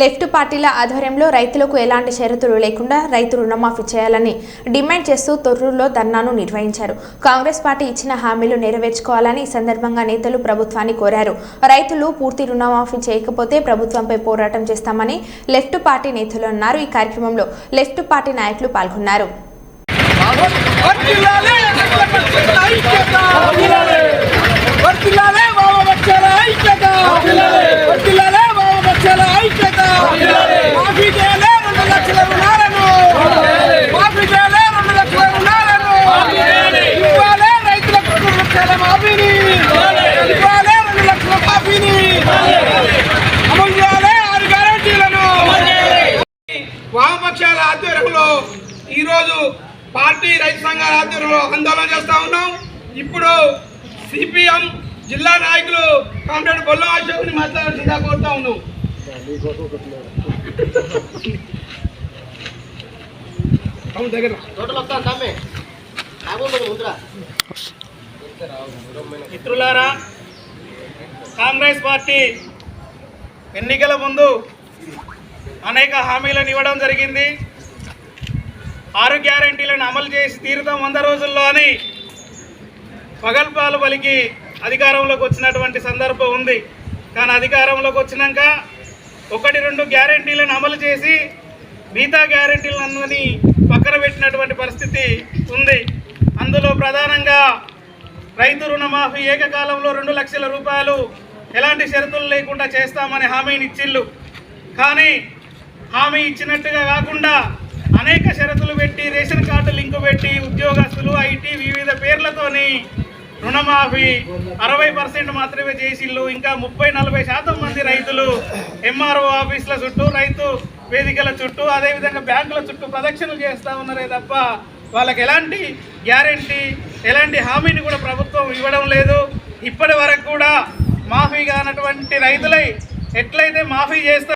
Left పార్టీల ఆధ్వర్యంలో రైతులకు ఎలాంటి షరతులు లేకుండా రైతు రుణమాఫీ చేయాలని డిమాండ్ చేస్తూ తొర్రూరులో ధర్నాను నిర్వహించారు. కాంగ్రెస్ పార్టీ ఇచ్చిన హామీలు నెరవేర్చుకోవాలని ఈ సందర్భంగా నేతలు ప్రభుత్వాన్ని కోరారు. రైతులు పూర్తి రుణమాఫీ చేయకపోతే ప్రభుత్వంపై పోరాటం చేస్తామని లెఫ్ట్ పార్టీ నేతలు అన్నారు. ఈ కార్యక్రమంలో లెఫ్ట్ పార్టీ నాయకులు పాల్గొన్నారు వర్తిల్లాలే రక్తపక్షుల ఐక్యత వర్తిల్లాలే వామపక్షాల ఐక్యత వర్తిల్లాలే వామపక్షాల ఐక్యత మాఫీ చేయలే రెండు లక్షల రుణాలను మాఫీ చేయలే రెండు లక్షల రుణాలను ఇవ్వాలే రైతులకు రెండు లక్షల మాఫీని ఇవ్వాలే రెండు లక్షల మాఫీని అమలు చేయాలి ఆరు గ్యారంటీలను వామపక్షాల ఆధ్వర్యంలో ఈరోజు పార్టీ రైతు సంఘాల ఆధ్వర్యంలో ఆందోళన చేస్తా ఉన్నాం. ఇప్పుడు సిపిఎం జిల్లా నాయకులు కామ్రేడ్ బొల్ల అశోక్ని మాట్లాడాల్సిందిగా కోరుతా ఉన్నాం. దగ్గర మిత్రులారా కాంగ్రెస్ పార్టీ ఎన్నికల ముందు అనేక హామీలను ఇవ్వడం జరిగింది. ఆరు గ్యారంటీలను అమలు చేసి తీరుతాం వంద రోజుల్లో అని పగల్పాలు పలికి అధికారంలోకి వచ్చినటువంటి సందర్భం ఉంది. కానీ అధికారంలోకి వచ్చినాక ఒకటి రెండు గ్యారంటీలను అమలు చేసి మిగతా గ్యారంటీలన్నీ పక్కన పెట్టినటువంటి పరిస్థితి ఉంది. అందులో ప్రధానంగా రైతు రుణమాఫీ ఏకకాలంలో రెండు లక్షల రూపాయలు ఎలాంటి షరతులు లేకుండా చేస్తామని హామీని ఇచ్చిళ్ళు. కానీ హామీ ఇచ్చినట్టుగా కాకుండా అనేక షరతులు పెట్టి రేషన్ కార్డు లింకు పెట్టి ఉద్యోగస్తులు ఐటీ వివిధ పేర్లతోని రుణమాఫీ అరవై పర్సెంట్ మాత్రమే చేసిళ్ళు. ఇంకా ముప్పై నలభై శాతం మంది రైతులు ఎంఆర్ఓ ఆఫీసుల చుట్టూ రైతు వేదికల చుట్టూ అదేవిధంగా బ్యాంకుల చుట్టూ ప్రదక్షిణలు చేస్తూ ఉన్నారే తప్ప వాళ్ళకి ఎలాంటి గ్యారంటీ ఎలాంటి హామీని కూడా ప్రభుత్వం ఇవ్వడం లేదు. ఇప్పటి వరకు కూడా మాఫీ కానటువంటి రైతులై ఎట్లయితే మాఫీ చేస్తారు